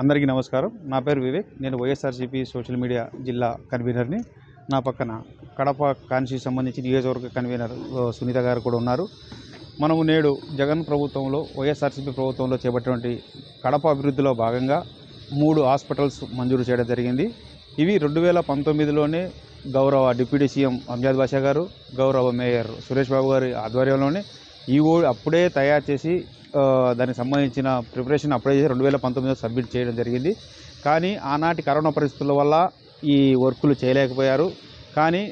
అందరికీ నమస్కారం. నా పేరు వివేక్. నేను వైఎస్ఆర్సీపీ సోషల్ మీడియా జిల్లా కన్వీనర్ని. నా పక్కన కడప కాన్స్టిట్యూషన్ సంబంధించి నియోజకవర్గ కన్వీనర్ సునీత గారు కూడా ఉన్నారు. మనము నేడు జగన్ ప్రభుత్వంలో వైఎస్ఆర్సీపీ ప్రభుత్వంలో చేపట్టినటువంటి కడప అభివృద్ధిలో భాగంగా మూడు హాస్పిటల్స్ మంజూరు చేయడం జరిగింది. ఇవి రెండు వేల పంతొమ్మిదిలోనే గౌరవ డిప్యూటీ సీఎం అంజాద్ బాషా గారు గౌరవ మేయర్ సురేష్ బాబు గారి ఆధ్వర్యంలోనే ఈఓ అప్పుడే తయారు చేసి దానికి సంబంధించిన ప్రిపరేషన్ అప్పుడే చేసి రెండు వేల పంతొమ్మిదిలో సబ్మిట్ చేయడం జరిగింది. కానీ ఆనాటి కరోనా పరిస్థితుల వల్ల ఈ వర్కులు చేయలేకపోయారు. కానీ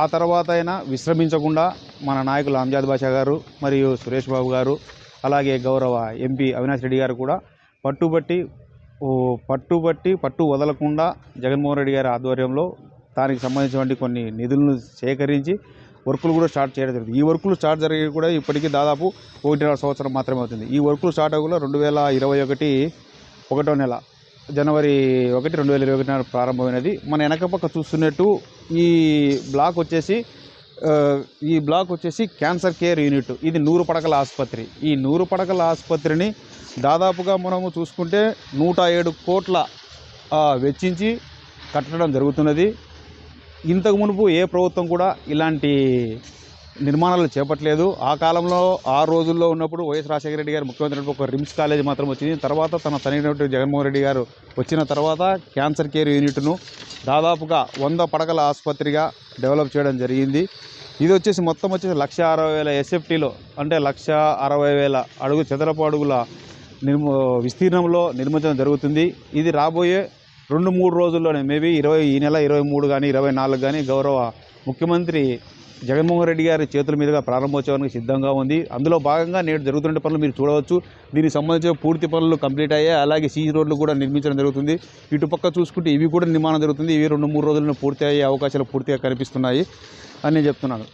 ఆ తర్వాత అయినా విశ్రమించకుండా మన నాయకులు అంజాద్ బాషా గారు మరియు సురేష్ బాబు గారు అలాగే గౌరవ ఎంపీ అవినాష్ రెడ్డి గారు కూడా పట్టుబట్టి పట్టుబట్టి పట్టు వదలకుండా జగన్మోహన్ రెడ్డి గారి ఆధ్వర్యంలో దానికి సంబంధించినటువంటి కొన్ని నిధులను సేకరించి వర్కులు కూడా స్టార్ట్ చేయడం జరిగింది ఈ వర్కులు స్టార్ట్ జరిగి కూడా ఇప్పటికీ దాదాపు ఒకటిన్నర సంవత్సరం మాత్రమే అవుతుంది. ఈ వర్కులు స్టార్ట్ అవ్వకుండా రెండు వేల ఇరవై ఒకటి ఒకటో నెల జనవరి ఒకటి రెండు వేల ఇరవై ఒకటి నాడు ప్రారంభమైనది. మన వెనక పక్క చూస్తున్నట్టు ఈ బ్లాక్ వచ్చేసి ఈ బ్లాక్ వచ్చేసి క్యాన్సర్ కేర్ యూనిట్. ఇది నూరు పడకల ఆసుపత్రి. ఈ నూరు పడకల ఆసుపత్రిని దాదాపుగా మనము చూసుకుంటే నూట ఏడు కోట్ల వెచ్చించి కట్టడం జరుగుతున్నది. ఇంతకు మునుపు ఏ ప్రభుత్వం కూడా ఇలాంటి నిర్మాణాలు చేపట్టలేదు. ఆ కాలంలో ఆ రోజుల్లో ఉన్నప్పుడు వైఎస్ రాజశేఖర రెడ్డి గారు ముఖ్యమంత్రి ఒక రిమ్స్ కాలేజ్ మాత్రం వచ్చింది. తర్వాత తన తనైనటువంటి జగన్మోహన్ రెడ్డి గారు వచ్చిన తర్వాత క్యాన్సర్ కేర్ యూనిట్ను దాదాపుగా వంద పడకల ఆసుపత్రిగా డెవలప్ చేయడం జరిగింది. ఇది వచ్చేసి మొత్తం వచ్చేసి లక్ష అరవై వేల ఎస్ఎఫ్టీలో అంటే లక్ష అరవై వేల అడుగు చదరపు అడుగుల నిర్మ విస్తీర్ణంలో నిర్మించడం జరుగుతుంది. ఇది రాబోయే రెండు మూడు రోజుల్లోనే మేబీ ఇరవై ఈ నెల ఇరవై మూడు కానీ ఇరవై నాలుగు కానీ గౌరవ ముఖ్యమంత్రి జగన్మోహన్ రెడ్డి గారి చేతుల మీదుగా ప్రారంభోత్సవానికి సిద్ధంగా ఉంది. అందులో భాగంగా నేడు జరుగుతున్న పనులు మీరు చూడవచ్చు. దీనికి సంబంధించిన పూర్తి పనులు కంప్లీట్ అయ్యాయి. అలాగే సీజీ రోడ్లు కూడా నిర్మించడం జరుగుతుంది. ఇటుపక్క చూసుకుంటే ఇవి కూడా నిర్మాణం జరుగుతుంది. ఇవి రెండు మూడు రోజుల్లో పూర్తి అయ్యే అవకాశాలు పూర్తిగా కనిపిస్తున్నాయి అని నేను చెప్తున్నాను.